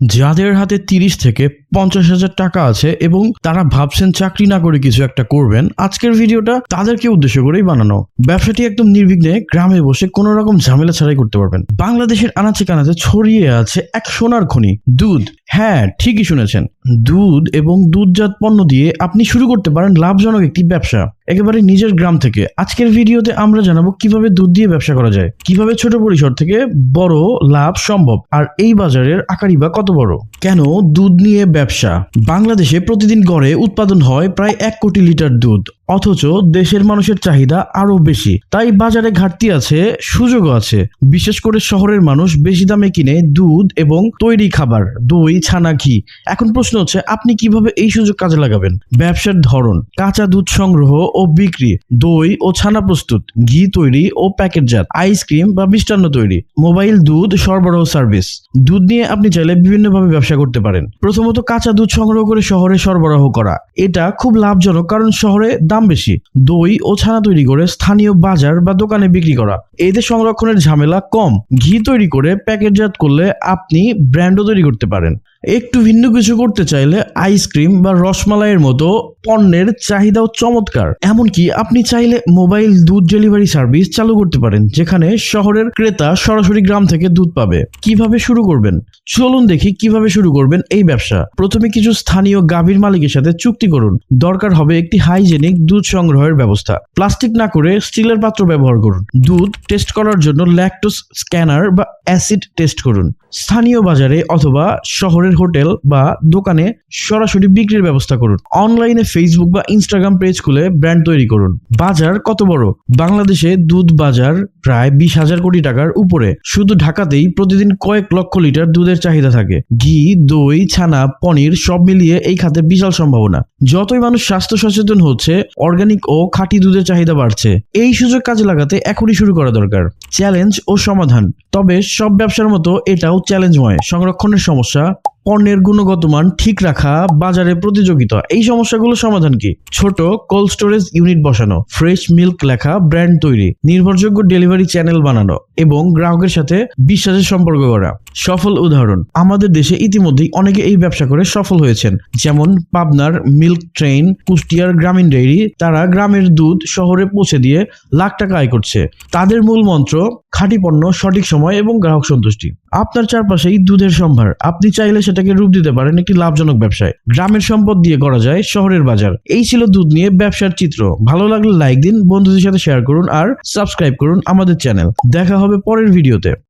যাদের হাতে তিরিশ থেকে পঞ্চাশ হাজার টাকা আছে এবং তারা ভাবছেন চাকরি না করে কিছু একটা করবেন। আজকের ভিডিওটা তাদেরকে উদ্দেশ্য করেই বানানো। ব্যবসাটি একদম নির্বিঘ্নে গ্রামে বসে কোনো রকম ঝামেলা ছাড়াই করতে পারবেন। বাংলাদেশের আনাচে কানাচে ছড়িয়ে আছে এক সোনার খনি, দুধ। হ্যাঁ ঠিকই শুনেছেন। দুধ এবং দুধজাত পণ্য দিয়ে আপনি শুরু করতে পারেন লাভজনক একটি ব্যবসা। একেবারে নিজের গ্রাম থেকে। আজকের ভিডিওতে আমরা জানাব কীভাবে দুধ দিয়ে ব্যবসা করা যায়। কীভাবে ছোট পরিসর থেকে বড় লাভ সম্ভব? আর এই বাজারের আকারই বা কত বড়? কেন দুধ নিয়ে ব্যবসা। বাংলাদেশে প্রতিদিন গড়ে উৎপাদন হয় প্রায় এক কোটি লিটার দুধ। অথচ দেশের মানুষের চাহিদা আরও বেশি। তাই বাজারে ঘাটতি আছে, সুযোগও আছে। বিশেষ করে শহরের মানুষ বেশি দামে কিনে দুধ এবং তৈরি খাবার, দই, ছানা, ঘি। এখন প্রশ্ন হচ্ছে, আপনি কীভাবে এই সুযোগ কাজে লাগাবেন? ব্যবসার ধরন, কাঁচা দুধ সংগ্রহ ও বিক্রি, দই ও ছানা প্রস্তুত, ঘি তৈরি ও প্যাকেটজাত আইসক্রিম বা মিষ্টান্ন তৈরি, মোবাইল দুধ সরবরাহ সার্ভিস। দুধ নিয়ে আপনি চাইলে বিভিন্নভাবে ব্যবসা করতে পারেন। প্রথমত কাঁচা দুধ সংগ্রহ করে শহরে সরবরাহ করা। এটা খুব লাভজনক, কারণ শহরে দাম বেশি দই ও ছানা তৈরি করে স্থানীয় বাজার বা দোকানে বিক্রি করা। এতে সংরক্ষণের ঝামেলা কম। ঘি তৈরি করে প্যাকেটজাত করলে আপনি ব্র্যান্ডও তৈরি করতে পারেন। একটু ভিন্ন কিছু করতে চাইলে আইসক্রিম বা রসমালাইয়ের মতো পণ্যের চাহিদাও চমৎকার। এমনকি আপনি চাইলে মোবাইল দুধ ডেলিভারি সার্ভিস চালু করতে পারেন, যেখানে শহরের ক্রেতা সরাসরি গ্রাম থেকে দুধ পাবে। কীভাবে শুরু করবেন? চলুন দেখি কীভাবে শুরু করবেন এই ব্যবসা। প্রথমে কিছু স্থানীয় গাভীর মালিকের সাথে চুক্তি করুন। দরকার হবে একটি হাইজেনিক দুধ সংগ্রহের ব্যবস্থা। প্লাস্টিক না করে স্টিলের পাত্র ব্যবহার করুন। দুধ টেস্ট করার জন্য ল্যাকটোস স্ক্যানার বা অ্যাসিড টেস্ট করুন। স্থানীয় বাজারে অথবা শহরের হোটেল বা দোকানে সরাসরি বিক্রির ব্যবস্থা করুন। অনলাইনে ফেসবুক বা ইনস্টাগ্রাম পেজ খুলে ব্র্যান্ড তৈরি করুন। বাজার কত বড়? বাংলাদেশে দুধ বাজার প্রায় বিশ হাজার কোটি টাকার উপরে। শুধু ঢাকাতেই প্রতিদিন কয়েক লক্ষ লিটার দুধের চাহিদা থাকে। ঘি, দই, ছানা, পনির সব মিলিয়ে এই খাতে বিশাল সম্ভাবনা। যতই মানুষ স্বাস্থ্য সচেতন হচ্ছে অর্গানিক ও খাঁটি দুধের চাহিদা বাড়ছে। এই সুযোগ কাজে লাগাতে এখনই শুরু করা দরকার। চ্যালেঞ্জ ও সমাধান। তবে সব ব্যবসার মতো এটাও চ্যালেঞ্জময় সংরক্ষণের সমস্যা পণ্যের গুণগত মান ঠিক রাখা, বাজারে প্রতিযোগিতা, এই সমস্যাগুলো সমাধান কি? ছোট কোল্ড স্টোরেজ ইউনিট বসানো, ফ্রেশ মিল্ক লেখা, ব্র্যান্ড তৈরি, নির্ভরযোগ্য ডেলিভারি চ্যানেল বানানো এবং গ্রাহকের সাথে বিশ্বাসের সম্পর্ক করা সফল উদাহরণ, আমাদের দেশে ইতিমধ্যেই অনেকে এই ব্যবসা করে সফল হয়েছেন। যেমন পাবনার মিল্ক ট্রেন কুষ্টিয়ার গ্রামীণ ডেইরি, তারা গ্রামের দুধ শহরে পৌঁছে দিয়ে লাখ টাকা আয় করছে। তাদের মূল মন্ত্র, খাঁটি পণ্য সঠিক সময় এবং গ্রাহক সন্তুষ্টি। আপনার চারপাশেই দুধের সম্ভার, আপনি চাইলে সেটাকে রূপ দিতে পারেন একটি লাভজনক ব্যবসায়। গ্রামের সম্পদ দিয়ে করা যায় শহরের বাজার। এই ছিল দুধ নিয়ে ব্যবসার চিত্র। ভালো লাগলে লাইক দিন, বন্ধুদের সাথে শেয়ার করুন আর সাবস্ক্রাইব করুন আমাদের চ্যানেল দেখা হবে পরের ভিডিওতে